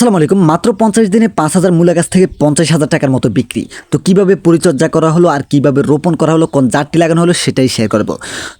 আসসালামু আলাইকুম। মাত্র পঞ্চাশ দিনে পাঁচ হাজার মূলা গাছ থেকে পঞ্চাশ হাজার টাকার মতো বিক্রি। তো কীভাবে পরিচর্যা করা হলো আর কীভাবে রোপণ করা হলো, কোন জাতটি লাগানো হলো সেটাই শেয়ার করব।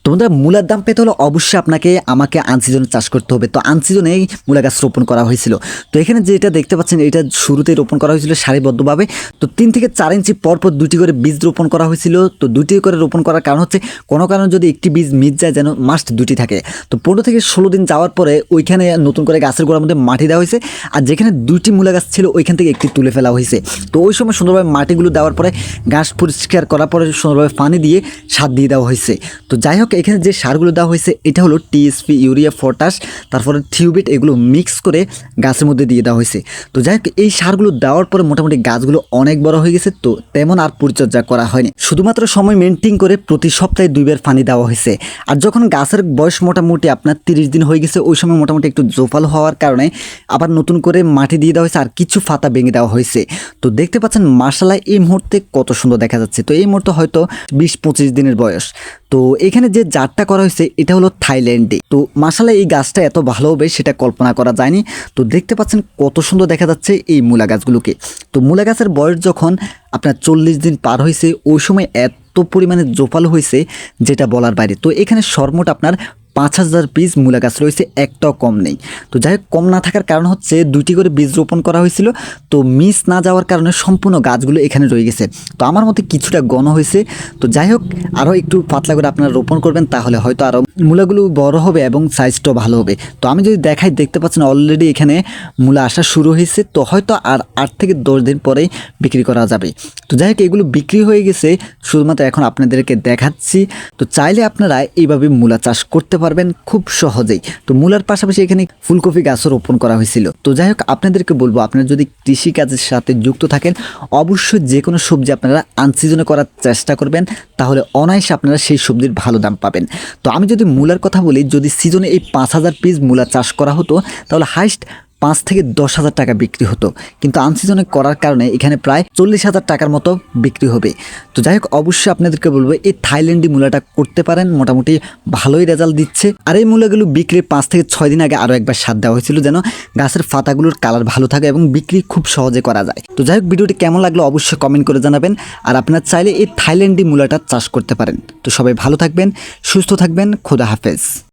তো বন্ধুরা, মূলার দাম পেতে হলে অবশ্যই আপনাকে, আমাকে আনসিজনে চাষ করতে হবে। তো আনসিজনেই মূলা গাছ রোপণ করা হয়েছিল। তো এখানে যেটা দেখতে পাচ্ছেন, এটা শুরুতেই রোপণ করা হয়েছিল সারিবদ্ধভাবে। তো তিন থেকে চার ইঞ্চি পরপর দুটি করে বীজ রোপণ করা হয়েছিল। তো দুটি করে রোপণ করার কারণ হচ্ছে, কোনো কারণে যদি একটি বীজ মিস যায়, যেন মাস্ট দুটি থাকে। তো পনেরো থেকে ষোলো দিন যাওয়ার পরে ওইখানে নতুন করে গাছের গোড়ার মধ্যে মাটি দেওয়া হয়েছে। আর যেখানে দুইটি মূলা গাছ ছিল, ওইখান থেকে একটি তুলে ফেলা হয়েছে। তো ওই সময় সুন্দরভাবে মাটিগুলো দেওয়ার পরে ঘাস পরিষ্কার করার পরে সুন্দরভাবে পানি দিয়ে সার দিয়ে দেওয়া হয়েছে। তো যাই হোক, এখানে যে সারগুলো দেওয়া হয়েছে, এটা হলো টিএসপি ইউরিয়া পটাশ তারপরে থিউবিট এগুলো মিক্স করে গাছের মধ্যে দিয়ে দেওয়া হয়েছে। তো যাই হোক, এই সারগুলো দেওয়ার পরে মোটামুটি গাছগুলো অনেক বড় হয়ে গেছে, তো তেমন আর পরিচর্যা করা হয়নি। শুধুমাত্র সময় মেনটেন করে প্রতি সপ্তাহে দুইবার পানি দেওয়া হয়েছে। আর যখন গাছের বয়স মোটামুটি আপনার তিরিশ দিন হয়ে গেছে, ওই সময় মোটামুটি একটু জোফাল হওয়ার কারণে আবার নতুন করে মাটি দিয়ে দেওয়া হয়েছে আর কিছু ফাতা ভেঙে দেওয়া হয়েছে। তো দেখতে পাচ্ছেন মার্শাল্লাহ এই মুহূর্তে কত সুন্দর দেখা যাচ্ছে। তো এই মুহূর্তে হয়তো বিশ পঁচিশ দিনের বয়স। তো এখানে যে জাতটা করা হয়েছে, এটা হলো থাইল্যান্ডে। তো মার্শাল্লাহ এই গাছটা এত ভালো হবে সেটা কল্পনা করা যায়নি। তো দেখতে পাচ্ছেন কত সুন্দর দেখা যাচ্ছে এই মূলা গাছগুলোকে। তো মূলা গাছের বয়স যখন আপনার চল্লিশ দিন পার হয়েছে, ওই সময় এত পরিমাণে জোপাল হয়েছে, যেটা বলার বাইরে। তো এখানে সর্বমোট আপনার পাঁচ হাজার পিস মূলা গাছ রয়েছে, একটাও কম নেই। তো যাই হোক, কম না থাকার কারণ হচ্ছে দুইটি করে বীজ রোপণ করা হয়েছিল। তো মিস না যাওয়ার কারণে সম্পূর্ণ গাছগুলো এখানে রয়ে গেছে। তো আমার মতে কিছুটা গণ হয়েছে। তো যাই হোক, আরও একটু পাতলা করে আপনারা রোপণ করবেন, তাহলে হয়তো আরও মূলাগুলো বড় হবে এবং সাইজটাও ভালো হবে। তো আমি যদি দেখাই, দেখতে পাচ্ছেন অলরেডি এখানে মূলা আসা শুরু হয়েছে। তো হয়তো আর আট থেকে দশ দিন পরেই বিক্রি করা যাবে। তো যাই হোক, এগুলো বিক্রি হয়ে গেছে। শুধুমাত্র এখন আপনাদেরকে দেখাচ্ছি। তো চাইলে আপনারা এইভাবে মূলা চাষ করতে পারবেন খুব সহজেই। তো মূলার পাশাপাশি এখানে ফুলকপি গাছও রোপণ করা হয়েছিল। তো যাই হোক, আপনাদেরকে বলব, আপনারা যদি কৃষিকাজের সাথে যুক্ত থাকেন, অবশ্যই যে কোনো সবজি আপনারা আনসিজনে করার চেষ্টা করবেন, তাহলে অনায়াসে আপনারা সেই সবজির ভালো দাম পাবেন। তো আমি যদি মূলার কথা বলি, যদি সিজনে এই পাঁচ হাজার পিস মূলা চাষ করা হতো, তাহলে হাইস্ট পাঁচ থেকে দশ হাজার টাকা বিক্রি হতো। কিন্তু আনসিজনে করার কারণে এখানে প্রায় চল্লিশ হাজার টাকার মতো বিক্রি হবে। তো যাই হোক, অবশ্যই আপনাদেরকে বলব, এই থাইল্যান্ডি মূলাটা করতে পারেন। মোটামুটি ভালোই রেজাল্ট দিচ্ছে। আর এই মূলাগুলো বিক্রির পাঁচ থেকে ছয় দিন আগে আরও একবার সার দেওয়া হয়েছিল যেন গাছের পাতাগুলোর কালার ভালো থাকে এবং বিক্রি খুব সহজে করা যায়। তো যাই হোক, ভিডিওটি কেমন লাগল অবশ্যই কমেন্ট করে জানাবেন। আর আপনার চাইলে এই থাইল্যান্ডি মূলাটা চাষ করতে পারেন। তো সবাই ভালো থাকবেন, সুস্থ থাকবেন, খোদা হাফেজ।